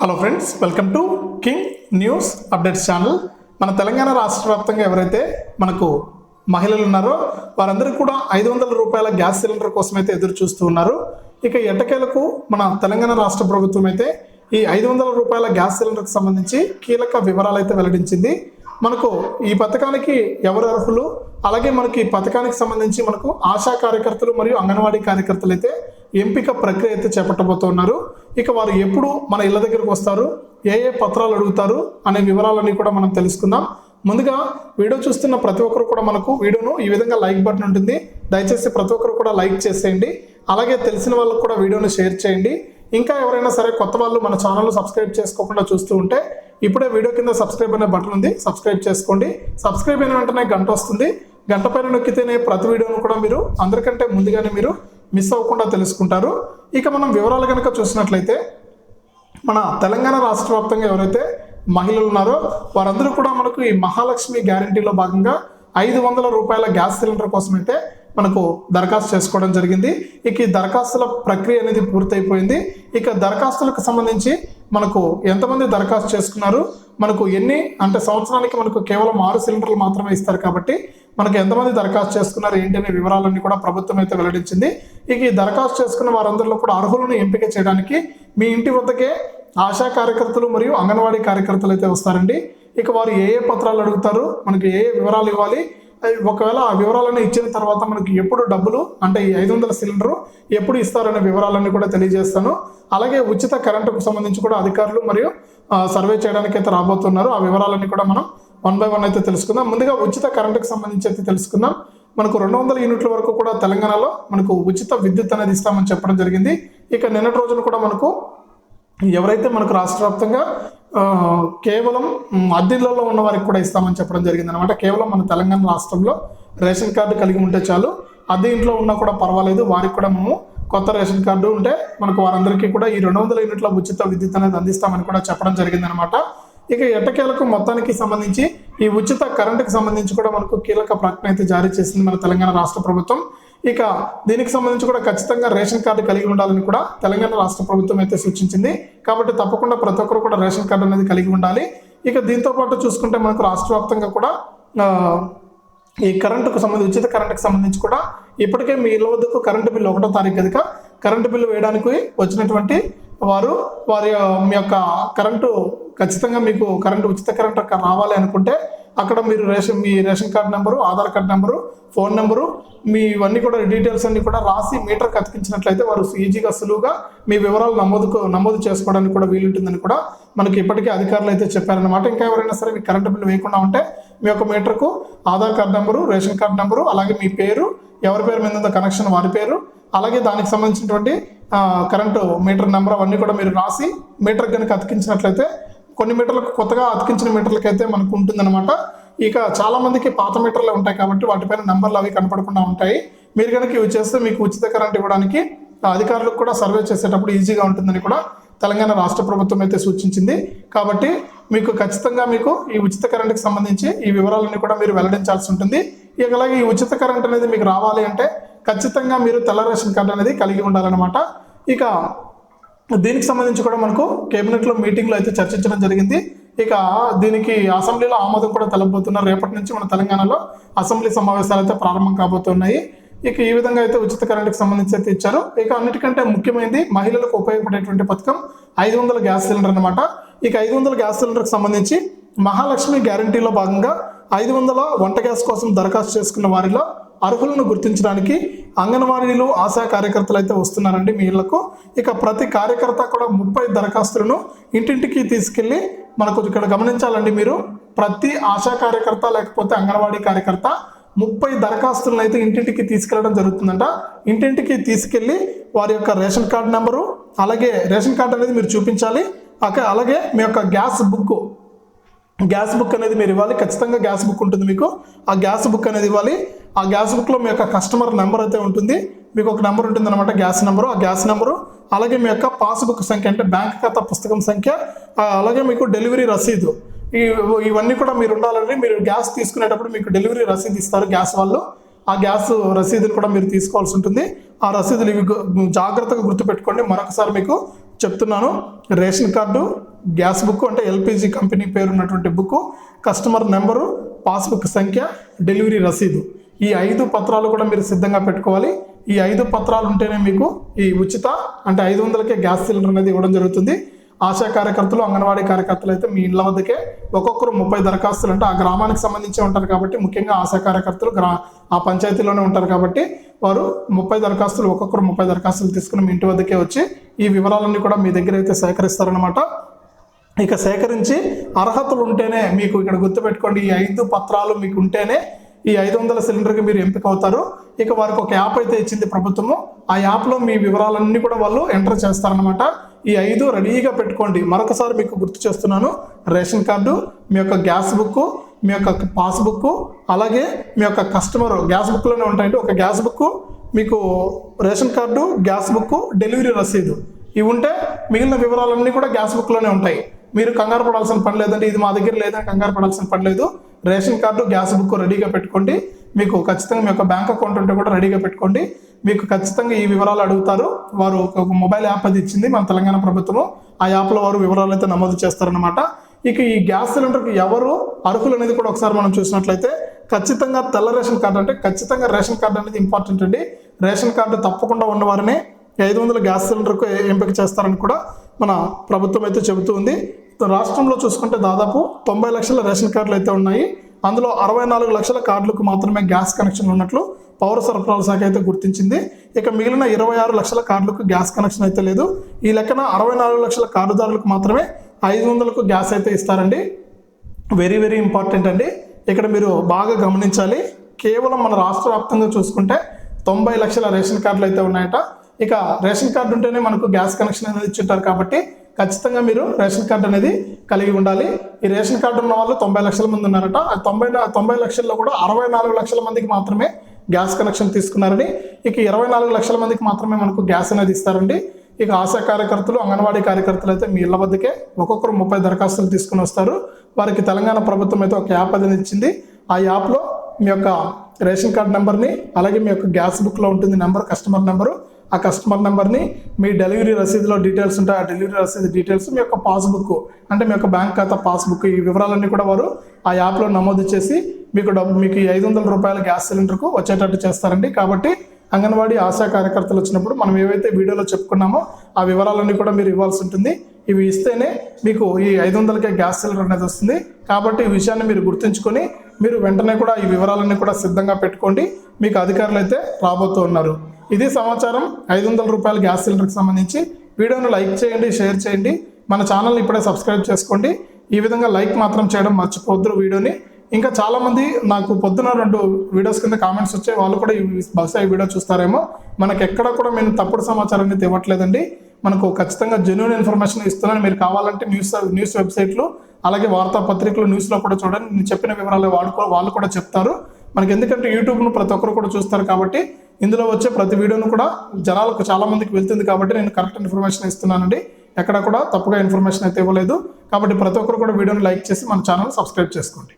Hello friends welcome to king news updates channel మన తెలంగాణ రాష్ట్ర వ్యాప్తంగా ఎవరైతే మనకు మహిళలు ఉన్నారో వారందరికీ కూడా ఐదు వందల రూపాయల గ్యాస్ సిలిండర్ కోసం అయితే ఎదురు చూస్తూ ఉన్నారు. ఇక ఎట్టకేలకు మన తెలంగాణ రాష్ట్ర ప్రభుత్వం అయితే ఈ ఐదు వందల రూపాయల గ్యాస్ సిలిండర్కి సంబంధించి కీలక వివరాలు అయితే వెల్లడించింది. మనకు ఈ పథకానికి ఎవరు అర్హులు? అలాగే మనకి ఈ పథకానికి సంబంధించి మనకు ఆశా కార్యకర్తలు మరియు అంగన్వాడీ కార్యకర్తలు అయితే ఎంపిక ప్రక్రియ అయితే చేపట్టబోతున్నారు. ఇక వారు ఎప్పుడు మన ఇళ్ళ దగ్గరకు వస్తారు? ఏ ఏ పత్రాలు అడుగుతారు? అనే వివరాలన్నీ కూడా మనం తెలుసుకుందాం. ముందుగా వీడియో చూస్తున్న ప్రతి ఒక్కరు కూడా మనకు వీడియోను ఈ విధంగా లైక్ బటన్ ఉంటుంది. దయచేసి ప్రతి ఒక్కరు కూడా లైక్ చేసేయండి. అలాగే తెలిసిన వాళ్ళకు కూడా వీడియోను షేర్ చేయండి. ఇంకా ఎవరైనా సరే కొత్త వాళ్ళు మన ఛానల్ సబ్స్క్రైబ్ చేసుకోకుండా చూస్తూ ఉంటే ఇప్పుడే వీడియో కింద సబ్స్క్రైబ్ అనే బటన్ ఉంది. సబ్స్క్రైబ్ చేసుకోండి. సబ్స్క్రైబ్ అయిన వెంటనే గంట వస్తుంది. గంట పైన నొక్కితేనే ప్రతి వీడియోను కూడా మీరు అందరికంటే ముందుగానే మీరు మిస్ అవ్వకుండా తెలుసుకుంటారు. ఇక మనం వివరాలు కనుక చూసినట్లయితే మన తెలంగాణ రాష్ట్ర వ్యాప్తంగా ఎవరైతే మహిళలు ఉన్నారో వారందరూ కూడా మనకు ఈ మహాలక్ష్మి గ్యారంటీలో భాగంగా ఐదు వందల రూపాయల గ్యాస్ సిలిండర్ కోసం అయితే మనకు దరఖాస్తు చేసుకోవడం జరిగింది. ఇక ఈ దరఖాస్తుల ప్రక్రియ అనేది పూర్తయిపోయింది. ఇక దరఖాస్తులకు సంబంధించి మనకు ఎంతమంది దరఖాస్తు చేసుకున్నారు? మనకు ఎన్ని అంటే సంవత్సరానికి మనకు కేవలం ఆరు సిలిండర్లు మాత్రమే ఇస్తారు కాబట్టి మనకు ఎంతమంది దరఖాస్తు చేసుకున్నారు ఏంటి అనే వివరాలన్నీ కూడా ప్రభుత్వం అయితే వెల్లడించింది. ఇక ఈ దరఖాస్తు చేసుకున్న వారందరిలో కూడా అర్హులను ఎంపిక చేయడానికి మీ ఇంటి వద్దకే ఆశా కార్యకర్తలు మరియు అంగన్వాడీ కార్యకర్తలు అయితే వస్తారండి. ఇక వారు ఏ ఏ పత్రాలు అడుగుతారు? మనకి ఏ ఏ వివరాలు ఇవ్వాలి? ఒకవేళ ఆ వివరాలను ఇచ్చిన తర్వాత మనకి ఎప్పుడు డబ్బులు అంటే ఈ ఐదు వందల సిలిండరు ఎప్పుడు ఇస్తారనే వివరాలన్నీ కూడా తెలియజేస్తాను. అలాగే ఉచిత కరెంటుకు సంబంధించి కూడా అధికారులు మరియు సర్వే చేయడానికి అయితే రాబోతున్నారు. ఆ వివరాలన్నీ కూడా మనం వన్ బై వన్ అయితే తెలుసుకుందాం. ముందుగా ఉచిత కరెంటుకు సంబంధించి అయితే తెలుసుకుందాం. మనకు రెండు వందల యూనిట్ల వరకు కూడా తెలంగాణలో మనకు ఉచిత విద్యుత్ అనేది ఇస్తామని చెప్పడం జరిగింది. ఇక నిన్నటి రోజున కూడా మనకు ఎవరైతే మనకు రాష్ట్ర వ్యాప్తంగా కేవలం మ్, అద్దెలలో ఉన్న వారికి కూడా ఇస్తామని చెప్పడం జరిగింది అనమాట కేవలం మన తెలంగాణ రాష్ట్రంలో రేషన్ కార్డు కలిగి ఉంటే చాలు. అద్దె ఇంట్లో ఉన్నా కూడా పర్వాలేదు. వారికి కూడా మేము కొత్త రేషన్ కార్డు ఉంటే మనకు వారందరికీ కూడా ఈ రెండు వందల యూనిట్ల ఉచిత విద్యుత్ అనేది అందిస్తామని కూడా చెప్పడం జరిగింది అనమాట ఇక ఎట్టకేలకు మొత్తానికి సంబంధించి ఈ ఉచిత కరెంటుకి సంబంధించి కూడా మనకు కీలక ప్రకటన అయితే జారీ చేసింది మన తెలంగాణ రాష్ట్ర ప్రభుత్వం. ఇక దీనికి సంబంధించి కూడా ఖచ్చితంగా రేషన్ కార్డు కలిగి ఉండాలని కూడా తెలంగాణ రాష్ట్ర ప్రభుత్వం అయితే సూచించింది. కాబట్టి తప్పకుండా ప్రతి ఒక్కరు కూడా రేషన్ కార్డు అనేది కలిగి ఉండాలి. ఇక దీంతో పాటు చూసుకుంటే మనకు రాష్ట్ర వ్యాప్తంగా కూడా ఈ కరెంటుకు సంబంధించి ఉచిత కరెంటుకు సంబంధించి కూడా ఇప్పటికే మీ ఇళ్ళ వద్దకు కరెంటు బిల్లు ఒకటో తారీఖు కనుక కరెంటు బిల్లు వేయడానికి వచ్చినటువంటి వారు వారి మీ యొక్క కరెంటు ఖచ్చితంగా మీకు కరెంటు ఉచిత కరెంటు రావాలి అనుకుంటే అక్కడ మీరు రేషన్ మీ ration card number Aadhaar card number phone number మీ ఇవన్నీ కూడా డీటెయిల్స్ అన్ని కూడా రాసి మీటర్కి అతికించినట్లయితే వారు ఈజీగా సులువుగా మీ వివరాలు నమోదుకు నమోదు చేసుకోవడానికి కూడా వీలుంటుందని కూడా మనకి ఇప్పటికే అధికారులు అయితే చెప్పారనమాట ఇంకా ఎవరైనా సరే మీ కరెంటు బిల్లు వేయకుండా ఉంటే మీ యొక్క మీటర్కు Aadhaar card number ration card number అలాగే మీ పేరు ఎవరి పేరు మీద ఉందో కనెక్షన్ వారి పేరు అలాగే దానికి సంబంధించినటువంటి కరెంటు మీటర్ నెంబర్ అవన్నీ కూడా మీరు రాసి మీటర్ కనుక అతికించినట్లయితే కొన్ని మీటర్లకు కొత్తగా అతికించిన మీటర్లకు అయితే మనకు ఉంటుందన్నమాట. ఇక చాలా మందికి పాత మీటర్లు ఉంటాయి కాబట్టి వాటిపైన నంబర్లు అవి కనపడకుండా ఉంటాయి. మీరు కనుక ఇవి చేస్తే మీకు ఉచిత కరెంట్ ఇవ్వడానికి అధికారులకు కూడా సర్వే చేసేటప్పుడు ఈజీగా ఉంటుందని కూడా తెలంగాణ రాష్ట్ర ప్రభుత్వం అయితే సూచించింది. కాబట్టి మీకు ఖచ్చితంగా మీకు ఈ ఉచిత కరెంట్కి సంబంధించి ఈ వివరాలన్నీ కూడా మీరు వెల్లడించాల్సి ఉంటుంది. ఇక అలాగే ఈ ఉచిత కరెంట్ అనేది మీకు రావాలి అంటే ఖచ్చితంగా మీరు తెల్ల రేషన్ కార్డు అనేది కలిగి ఉండాలన్నమాట. ఇక దీనికి సంబంధించి కూడా మనకు కేబినెట్లో మీటింగ్లో అయితే చర్చించడం జరిగింది. ఇక దీనికి అసెంబ్లీలో ఆమోదం కూడా తెలబోతున్నారు రేపటి నుంచి మన తెలంగాణలో అసెంబ్లీ సమావేశాలు అయితే ప్రారంభం కాబోతున్నాయి. ఇక ఈ విధంగా అయితే ఉచిత కరెంట్కి సంబంధించి అయితే ఇచ్చారు. ఇక అన్నిటికంటే ముఖ్యమైనది మహిళలకు ఉపయోగపడేటువంటి పథకం ఐదు వందల గ్యాస్ సిలిండర్ అనమాట ఇక ఐదు వందల గ్యాస్ సిలిండర్కి సంబంధించి మహాలక్ష్మి గ్యారంటీలో భాగంగా ఐదు వందల వంట గ్యాస్ కోసం దరఖాస్తు చేసుకున్న వారిలో అర్హులను గుర్తించడానికి అంగన్వాడీలు ఆశా కార్యకర్తలు అయితే వస్తున్నారండి మీ ఇళ్ళకు. ఇక ప్రతి కార్యకర్త కూడా ముప్పై దరఖాస్తులను ఇంటింటికి తీసుకెళ్ళి మనకు ఇక్కడ గమనించాలండి మీరు. ప్రతి ఆశా కార్యకర్త లేకపోతే అంగన్వాడీ కార్యకర్త ముప్పై దరఖాస్తులను అయితే ఇంటింటికి తీసుకెళ్ళడం జరుగుతుందంట. ఇంటింటికి తీసుకెళ్ళి వారి యొక్క రేషన్ కార్డు నెంబరు అలాగే రేషన్ కార్డు అనేది మీరు చూపించాలి. అక్కడ అలాగే మీ యొక్క గ్యాస్ బుక్ గ్యాస్ బుక్ అనేది మీరు ఇవ్వాలి. ఖచ్చితంగా గ్యాస్ బుక్ ఉంటుంది మీకు. ఆ గ్యాస్ బుక్ అనేది ఇవ్వాలి. ఆ గ్యాస్ బుక్లో మీ యొక్క కస్టమర్ నెంబర్ అయితే ఉంటుంది. మీకు ఒక నెంబర్ ఉంటుంది అనమాట గ్యాస్ నెంబరు. ఆ గ్యాస్ నెంబరు అలాగే మీ యొక్క పాస్బుక్ సంఖ్య అంటే బ్యాంక్ ఖాతా పుస్తకం సంఖ్య అలాగే మీకు డెలివరీ రసీదు. ఈ ఇవన్నీ కూడా మీరు ఉండాలండి. మీరు గ్యాస్ తీసుకునేటప్పుడు మీకు డెలివరీ రసీదు ఇస్తారు గ్యాస్ వాళ్ళు. ఆ గ్యాస్ రసీదులు కూడా మీరు తీసుకోవాల్సి ఉంటుంది. ఆ రసీదులు ఇవి జాగ్రత్తగా గుర్తుపెట్టుకోండి. మరొకసారి మీకు చెప్తున్నాను. రేషన్ కార్డు గ్యాస్ బుక్ అంటే ఎల్పిజి కంపెనీ పేరు ఉన్నటువంటి బుక్ కస్టమర్ నెంబరు పాస్బుక్ సంఖ్య డెలివరీ రసీదు. ఈ ఐదు పత్రాలు కూడా మీరు సిద్ధంగా పెట్టుకోవాలి. ఈ ఐదు పత్రాలు ఉంటేనే మీకు ఈ ఉచిత అంటే ఐదు వందలకే గ్యాస్ సిలిండర్ అనేది ఇవ్వడం జరుగుతుంది. ఆశా కార్యకర్తలు అంగన్వాడీ కార్యకర్తలు అయితే మీ ఇళ్ళ వద్దకే ఒక్కొక్కరు ముప్పై దరఖాస్తులు అంటే ఆ గ్రామానికి సంబంధించి ఉంటారు కాబట్టి ముఖ్యంగా ఆశా కార్యకర్తలు గ్రా ఆ పంచాయతీలోనే ఉంటారు కాబట్టి వారు ముప్పై దరఖాస్తులు ఒక్కొక్కరు ముప్పై దరఖాస్తులు తీసుకుని మీ ఇంటి వద్దకే వచ్చి ఈ వివరాలన్నీ కూడా మీ దగ్గర అయితే సేకరిస్తారనమాట ఇక సేకరించి అర్హతలు ఉంటేనే మీకు ఇక్కడ గుర్తుపెట్టుకోండి. ఈ ఐదు పత్రాలు మీకు ఉంటేనే ఈ ఐదు వందల సిలిండర్కి మీరు ఎంపిక అవుతారు ఇక వారికి ఒక యాప్ అయితే ఇచ్చింది ప్రభుత్వము. ఆ యాప్లో మీ వివరాలన్నీ కూడా వాళ్ళు ఎంటర్ చేస్తారనమాట ఈ ఐదు రెడీగా పెట్టుకోండి. మరొకసారి మీకు గుర్తు చేస్తున్నాను. రేషన్ కార్డు మీ యొక్క గ్యాస్ బుక్ మీ యొక్క పాస్బుక్ అలాగే మీ యొక్క కస్టమర్ గ్యాస్ బుక్లోనే ఉంటాయండి. ఒక గ్యాస్ బుక్ మీకు ration card gas book delivery రసీదు. ఇవి ఉంటే మిగిలిన వివరాలన్నీ కూడా గ్యాస్ బుక్లోనే ఉంటాయి. మీరు కంగారు పడాల్సిన పని లేదండి. ఇది మా దగ్గర లేదని కంగారు పడాల్సిన పని లేదు. రేషన్ కార్డు గ్యాస్ బుక్ రెడీగా పెట్టుకోండి. మీకు ఖచ్చితంగా మీ యొక్క బ్యాంక్ అకౌంట్ ఉంటే కూడా రెడీగా పెట్టుకోండి. మీకు ఖచ్చితంగా ఈ వివరాలు అడుగుతారు. వారు ఒక మొబైల్ యాప్ అది ఇచ్చింది మన తెలంగాణ ప్రభుత్వం ఆ యాప్లో వారు వివరాలు అయితే నమోదు చేస్తారనమాట ఇక ఈ గ్యాస్ సిలిండర్కి ఎవరు అర్హులు అనేది కూడా ఒకసారి మనం చూసినట్లయితే ఖచ్చితంగా తెల్ల రేషన్ కార్డు అంటే ఖచ్చితంగా రేషన్ కార్డు అనేది ఇంపార్టెంట్ అండి. రేషన్ కార్డు తప్పకుండా ఉన్నవారిని ఐదు వందల గ్యాస్ సిలిండర్కు ఎంపిక చేస్తారని కూడా మన ప్రభుత్వం అయితే చెబుతూ ఉంది. రాష్ట్రంలో చూసుకుంటే దాదాపు తొంభై లక్షల రేషన్ కార్డులు అయితే ఉన్నాయి. అందులో అరవై నాలుగు లక్షల కార్డులకు మాత్రమే గ్యాస్ కనెక్షన్లు ఉన్నట్లు పౌర సరఫరాల శాఖ అయితే గుర్తించింది. ఇక మిగిలిన ఇరవై ఆరు లక్షల కార్డులకు గ్యాస్ కనెక్షన్ అయితే లేదు. ఈ లెక్కన అరవై నాలుగు లక్షల కార్డుదారులకు మాత్రమే ఐదు వందలకు గ్యాస్ అయితే ఇస్తారండి. వెరీ వెరీ ఇంపార్టెంట్ అండి. ఇక్కడ మీరు బాగా గమనించాలి. కేవలం మన రాష్ట్ర వ్యాప్తంగా చూసుకుంటే తొంభై లక్షల రేషన్ కార్డులు అయితే ఉన్నాయట. ఇక రేషన్ కార్డు ఉంటేనే మనకు గ్యాస్ కనెక్షన్ అనేది ఇచ్చింటారు కాబట్టి ఖచ్చితంగా మీరు రేషన్ కార్డు అనేది కలిగి ఉండాలి. ఈ రేషన్ కార్డు ఉన్న వాళ్ళు తొంభై లక్షల మంది ఉన్నారట. తొంభై తొంభై లక్షల్లో కూడా అరవై నాలుగు లక్షల మందికి మాత్రమే గ్యాస్ కనెక్షన్ తీసుకున్నారని ఇక ఇరవై నాలుగు లక్షల మందికి మాత్రమే మనకు గ్యాస్ అనేది ఇస్తారండి. ఇక ఆశా కార్యకర్తలు అంగన్వాడీ కార్యకర్తలు అయితే మీ ఇళ్ళ వద్దకే ఒక్కొక్కరు ముప్పై దరఖాస్తులు తీసుకుని వస్తారు. వారికి తెలంగాణ ప్రభుత్వం అయితే ఒక యాప్ అనేది ఇచ్చింది. ఆ యాప్లో మీ యొక్క రేషన్ కార్డ్ నెంబర్ని అలాగే మీ యొక్క గ్యాస్ బుక్లో ఉంటుంది నెంబర్ కస్టమర్ నెంబరు ఆ కస్టమర్ నెంబర్ని మీ డెలివరీ రసీదులో డీటెయిల్స్ ఉంటాయి. ఆ డెలివరీ రసీదు డీటెయిల్స్ మీ యొక్క పాస్బుక్ అంటే మీ యొక్క బ్యాంక్ ఖాతా పాస్బుక్ ఈ వివరాలన్నీ కూడా వారు ఆ యాప్లో నమోదు చేసి మీకు డబ్బు మీకు ఐదు వందల రూపాయల గ్యాస్ సిలిండర్కు వచ్చేటట్టు చేస్తారండి. కాబట్టి అంగన్వాడీ ఆశా కార్యకర్తలు వచ్చినప్పుడు మనం ఏవైతే వీడియోలో చెప్పుకున్నామో ఆ వివరాలన్నీ కూడా మీరు ఇవ్వాల్సి ఉంటుంది. ఇవి ఇస్తేనే మీకు ఈ ఐదు వందలకే గ్యాస్ సిలిండర్ అనేది వస్తుంది. కాబట్టి ఈ విషయాన్ని మీరు గుర్తుంచుకొని మీరు వెంటనే కూడా ఈ వివరాలన్నీ కూడా సిద్ధంగా పెట్టుకోండి. మీకు అధికారులు అయితే రాబోతూ ఉన్నారు. ఇది సమాచారం ఐదు వందల రూపాయల గ్యాస్ సిలిండర్కి సంబంధించి. వీడియోను లైక్ చేయండి షేర్ చేయండి. మన ఛానల్ని ఇప్పుడే సబ్స్క్రైబ్ చేసుకోండి. ఈ విధంగా లైక్ మాత్రం చేయడం మర్చిపోద్దు వీడియోని. ఇంకా చాలామంది నాకు పొద్దున రెండు వీడియోస్ కింద కామెంట్స్ వచ్చాయి. వాళ్ళు కూడా ఈ బహుశా ఈ వీడియో చూస్తారేమో. మనకు ఎక్కడ కూడా మేము తప్పుడు సమాచారం అయితే ఇవ్వట్లేదండి. మనకు ఖచ్చితంగా జెన్యున్ ఇన్ఫర్మేషన్ ఇస్తున్నాను. మీరు కావాలంటే న్యూస్ న్యూస్ వెబ్సైట్లు అలాగే వార్తాపత్రికలు న్యూస్లో కూడా చూడండి. నేను చెప్పిన వివరాలు వాళ్ళు వాళ్ళు కూడా చెప్తారు. మనకి ఎందుకంటే యూట్యూబ్ను ప్రతి ఒక్కరు కూడా చూస్తారు కాబట్టి ఇందులో వచ్చే ప్రతి వీడియోను కూడా జనాలకు చాలా మందికి వెళ్తుంది కాబట్టి నేను కరెక్ట్ ఇన్ఫర్మేషన్ ఇస్తున్నానండి. ఎక్కడ కూడా తప్పుగా ఇన్ఫర్మేషన్ అయితే ఇవ్వలేదు. కాబట్టి ప్రతి ఒక్కరు కూడా వీడియోని లైక్ చేసి మన ఛానల్ సబ్స్క్రైబ్ చేసుకోండి.